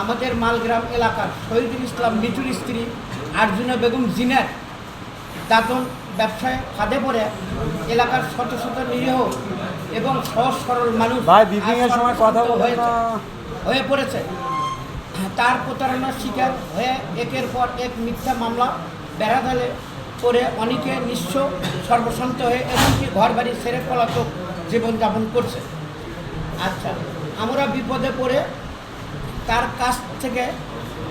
আমাদের মালগ্রাম এলাকার শহীদুল ইসলাম মিঠুর স্ত্রী আর্জুনা বেগম জিনার দাতন ব্যবসায় ফাঁদে পড়ে এলাকার শত শত নিরীহ এবং সহজ সরল মানুষ হয়ে পড়েছে। তার প্রতারণার শিকার হয়ে একের পর এক মিথ্যা মামলা বেড়াধালে করে অনেকে নিঃস্ব সর্বশান্ত হয়ে এমনকি ঘর বাড়ি ছেড়ে পলাতক জীবনযাপন করছে। আচ্ছা আমরা বিপদে পড়ে তার কাছ থেকে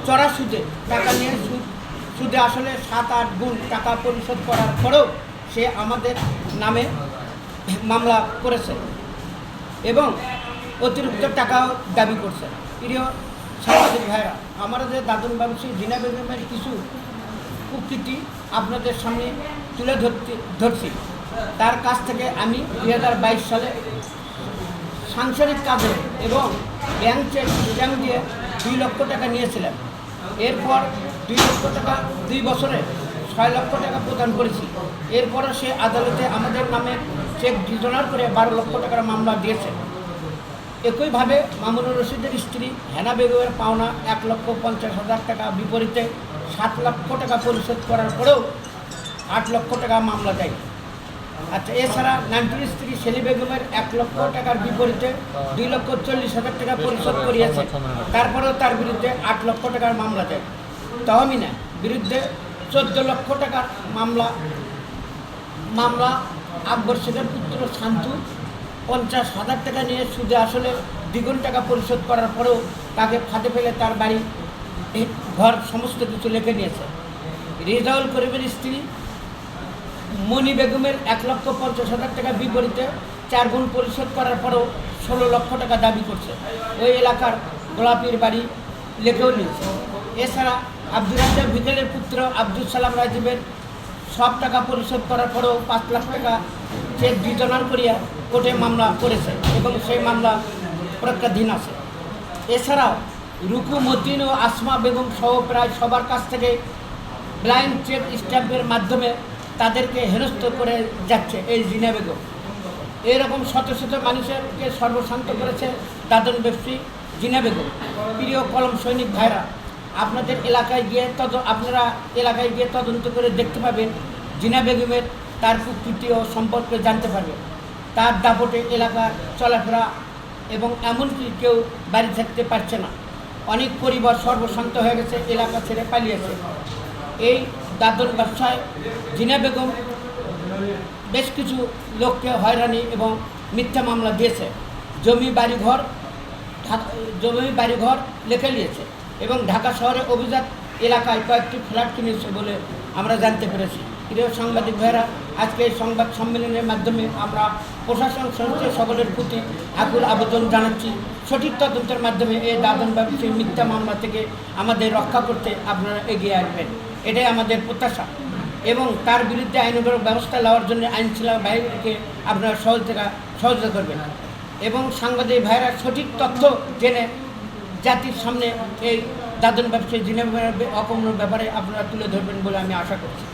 চড়া সুদে টাকা নিয়ে সুদ, সুদে আসলে সাত আট গুণ টাকা পরিশোধ করার পরেও সে আমাদের নামে মামলা করেছে এবং অতিরিক্ত টাকাও দাবি করছে। প্রিয় সাংবাদিক ভাইরা আমরা যে দাদন ব্যবসায়ী জিনা বেগমের কিছু কুকৃতি আপনাদের সামনে তুলে ধরতে ধরছি। তার কাছ থেকে আমি দু হাজার বাইশ সালে সাংসারিক কাজে এবং ব্যাংক চেক স্ট্যাম্প দিয়ে দুই লক্ষ টাকা নিয়েছিলাম এরপর দুই লক্ষ টাকা দুই বছরে ছয় লক্ষ টাকা প্রদান করেছি। এরপরও সে আদালতে আমাদের নামে চেক ডিজনার করে বারো লক্ষ টাকার মামলা দিয়েছে। একইভাবে মামুনুর রশিদের স্ত্রী হেনা বেগমের পাওনা এক লক্ষ পঞ্চাশ হাজার টাকা বিপরীতে সাত লক্ষ টাকা পরিশোধ করার পরেও আট লক্ষ টাকা মামলা দেয়। আচ্ছা এছাড়া নান্টুর স্ত্রী সেলি বেগমের এক লক্ষ টাকার বিপরীতে দুই লক্ষ চল্লিশ হাজার টাকা পরিশোধ করিয়েছে। তারপরেও তার বিরুদ্ধে আট লক্ষ টাকার মামলা দেয়। তহমিনা বিরুদ্ধে চোদ্দ লক্ষ টাকার মামলা মামলা আকবর শেখের পুত্র শান্তু পঞ্চাশ হাজার টাকা নিয়ে সুদে আসলে দ্বিগুণ টাকা পরিশোধ করার পরেও তাকে ফাঁদে ফেলে তার বাড়ি ঘর সমস্ত কিছু লিখে নিয়েছে। রেজাউল করিমের স্ত্রী মণি বেগমের এক লক্ষ পঞ্চাশ হাজার টাকা বিপরীতে চার গুণ পরিশোধ করার পরেও ষোলো লক্ষ টাকা দাবি করছে। ওই এলাকার গোলাপির বাড়ি লেখেও নিয়েছে। এছাড়া আব্দুল রাজ্জাক বিকেলের পুত্র আব্দুল সালাম রাজীবের সব টাকা পরিশোধ করার পরেও পাঁচ লাখ টাকা চেক ডিজনার করিয়া কোর্টে মামলা করেছে এবং সেই মামলা প্রজ্ঞাধীন আছে। এছাড়াও রুকু মতিন ও আসমা বেগম সহ প্রায় সবার কাছ থেকে ব্লাইন্ড চেক স্ট্যাম্পের মাধ্যমে তাদেরকে হেনস্থ করে যাচ্ছে এই জিনা বেগম। এরকম শত শত মানুষেরকে সর্বশান্ত করেছে দাদন ব্যবসায়ী জিনা বেগম। প্রিয় কলম সৈনিক ভাইরা, আপনাদের এলাকায় গিয়ে তদ আপনারা এলাকায় গিয়ে তদন্ত করে দেখতে পাবেন জিনা বেগমের তার কুকৃতি ও সম্পর্কে জানতে পারবেন। তার দাপটে এলাকা চলাফেরা এবং এমনকি কেউ বাড়ি থাকতে পারছে না। অনেক পরিবার সর্বশান্ত হয়ে গেছে, এলাকা ছেড়ে পালিয়েছে। এই দাদন ব্যবসায়, জিনা বেগম বেশ কিছু লোককে হয়রানি এবং মিথ্যা মামলা দিয়েছে। জমি, বাড়িঘর জমি, বাড়িঘর লেখে নিয়েছে এবং ঢাকা শহরে অভিজাত এলাকায় কয়েকটি ফ্ল্যাট কিনেছে বলে আমরা জানতে পেরেছি। প্রিয় সাংবাদিক ভাইরা আজকে এই সংবাদ সম্মেলনের মাধ্যমে আমরা প্রশাসন সংস্থা সকলের প্রতি আকুল আবেদন জানাচ্ছি। সঠিক তদন্তের মাধ্যমে এই দাদন ব্যবসায়ী মিথ্যা মামলা থেকে আমাদের রক্ষা করতে আপনারা এগিয়ে আসবেন। এটাই আমাদের প্রত্যাশা। এবং তার বিরুদ্ধে আইনগত ব্যবস্থা নেওয়ার জন্য আইনশৃঙ্খলা বাহিনীকে আপনারা সহযোগিতা সহযোগিতা করবেন। এবং সাংবাদিক ভাইরা সঠিক তথ্য জেনে জাতির সামনে এই দাদন ব্যবসায়ী জিনে অকমনের ব্যাপারে আপনারা তুলে ধরবেন বলে আমি আশা করছি।